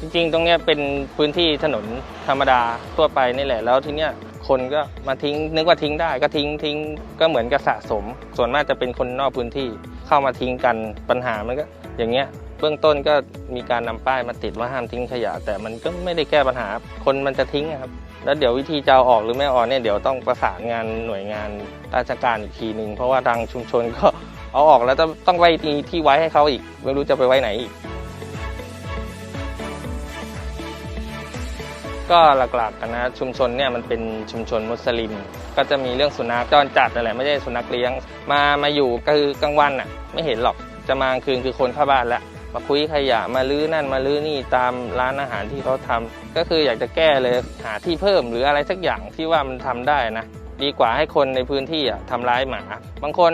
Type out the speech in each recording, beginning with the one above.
จริงๆ ตรงเนี้ยเป็นพื้นที่ถนนธรรมดาทั่วไปนี่แหละ แล้วทีเนี้ยคนก็มาทิ้งนึกว่าทิ้งได้ก็ทิ้งทิ้งก็เหมือนกับสะสม ส่วนมากจะเป็นคนนอกพื้นที่เข้ามาทิ้งกันปัญหามันก็อย่างเงี้ยเบื้องต้นก็มีการนำป้ายมาติดว่าห้ามทิ้งขยะ แต่มันก็ไม่ได้แก้ปัญหา คนมันจะทิ้งครับ แล้วเดี๋ยววิธีจะเอาออกหรือไม่ออกเนี่ยเดี๋ยวต้องประสานงานหน่วยงานราชการอีกทีหนึ่งเพราะว่าทางชุมชนก็เอาออกแล้วต้องต้องไว้ที่ไว้ให้เขาอีก ไม่รู้จะไปไว้ไหนอีก ก็หลักๆกันนะชุมชนเนี่ยมันเป็นชุมชนมุสลิม ก็จะมีเรื่องสุนัขจรจัดนั่นแหละไม่ใช่สุนัขเลี้ยง มามาอยู่ก็คือกลางวันอะไม่เห็นหรอกจะมากลางคืนคือคนเข้าบ้านแล้วมาคุยขยะมาลื้อนั่นมาลื้อนี่ตามร้านอาหารที่เขาทำก็คืออยากจะแก้เลยหาที่เพิ่มหรืออะไรสักอย่างที่ว่ามันทำได้นะดีกว่าให้คนในพื้นที่อะทำร้ายหมา บางคน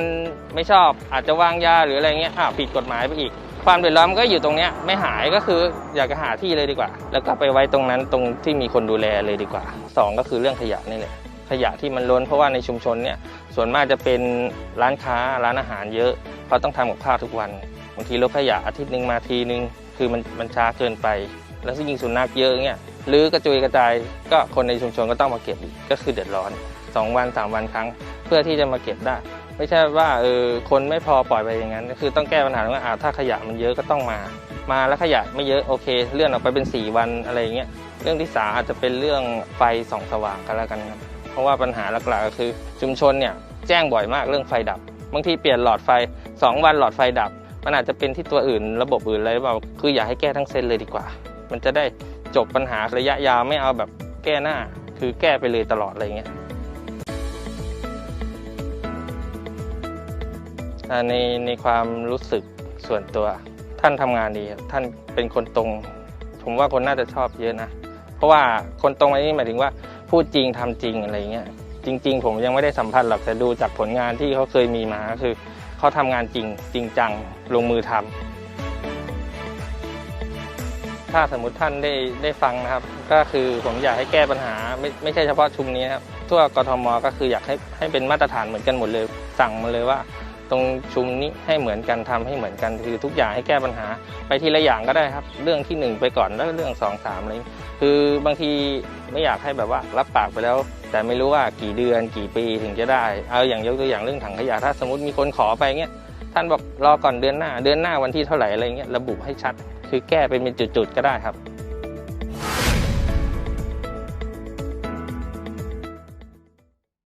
ไม่ชอบอาจจะวางยาหรืออะไรเงี้ยอ้าผิดกฎหมายไปอีก ความเดือดร้อนก็อยู่ตรงเนี้ยไม่หายก็คืออยากจะหาที่เลยดีกว่า แล้วก็ไปไว้ตรงนั้นตรงที่มีคนดูแลเลยดีกว่าสองก็คือเรื่องขยะนี่แหละขยะที่มันล้นเพราะว่าในชุมชนเนี่ยส่วนมากจะเป็นร้านค้าร้านอาหารเยอะเขาต้องทำกับข้าวทุกวันบางทีรถขยะอาทิตย์หนึ่งมาทีนึง คือมันมันช้าเกินไป แล้วยิ่งสุนัขเยอะเงี้ยหรือกระจุยกระจายก็คนในชุมชนก็ต้องมาเก็บกก็คือเดือดร้อนสองวันสามวันครั้ง เพื่อที่จะมาเก็บได้ ไม่ใช่ว่าเออคนไม่พอปล่อยไปอย่างนั้น ก็คือต้องแก้ปัญหาว่าอ่าถ้าขยะมันเยอะก็ต้องมา มาแล้วขยะไม่เยอะโอเค เลื่อนออกไปเป็น 4 วันอะไรเงี้ยเรื่องที่สามอาจจะเป็นเรื่องไฟส่องสว่างกันแล้วกันครับเพราะว่าปัญหาหลักๆก็คือ ชุมชนเนี่ยแจ้งบ่อยมากเรื่องไฟดับ บางทีเปลี่ยนหลอดไฟ 2 วันหลอดไฟดับ มันอาจจะเป็นที่ตัวอื่น ระบบอื่นอะไรหรือเปล่าคืออยากให้แก้ทั้งเส้นเลยดีกว่า มันจะได้จบปัญหาระยะยาวไม่เอาแบบแก้หน้า คือแก้ไปเลยตลอดอะไรเงี้ย ในในความรู้สึกส่วนตัว ท่านทำงานดีท่านเป็นคนตรง ผมว่าคนน่าจะชอบเยอะนะ เพราะว่าคนตรงอันนี้หมายถึงว่าพูดจริงทำจริงอะไรเงี้ยจริง ๆ ผมยังไม่ได้สัมผัสหรอกแต่ดูจากผลงานที่เขาเคยมีมาคือเขาทำงานจริงจริงจังลงมือทำถ้าสมมุติท่านได้ได้ฟังนะครับ ก็คือผมอยากให้แก้ปัญหา ไม่ไม่ใช่เฉพาะชุมนี้ครับทั่วกทมก็คืออยากให้ให้เป็นมาตรฐานเหมือนกันหมดเลย สั่งมาเลยว่า ตรงชุมนี้ให้เหมือนกันทำให้เหมือนกันคือทุกอย่างให้แก้ปัญหา ไปทีละอย่างก็ได้ครับ เรื่องที่หนึ่งไปก่อนแล้วเรื่องสองสามอะไรนี้คือบางทีไม่อยากให้แบบว่ารับปากไปแล้ว แต่ไม่รู้ว่ากี่เดือนกี่ปีถึงจะได้ เอาอย่างยกตัวอย่างเรื่องถังขยะถ้าสมมติมีคนขอไปเงี้ยท่านบอกรอก่อนเดือนหน้า เดือนหน้าวันที่เท่าไหร่อะไรเงี้ยระบุให้ชัด คือแก้เป็นจุดๆก็ได้ครับ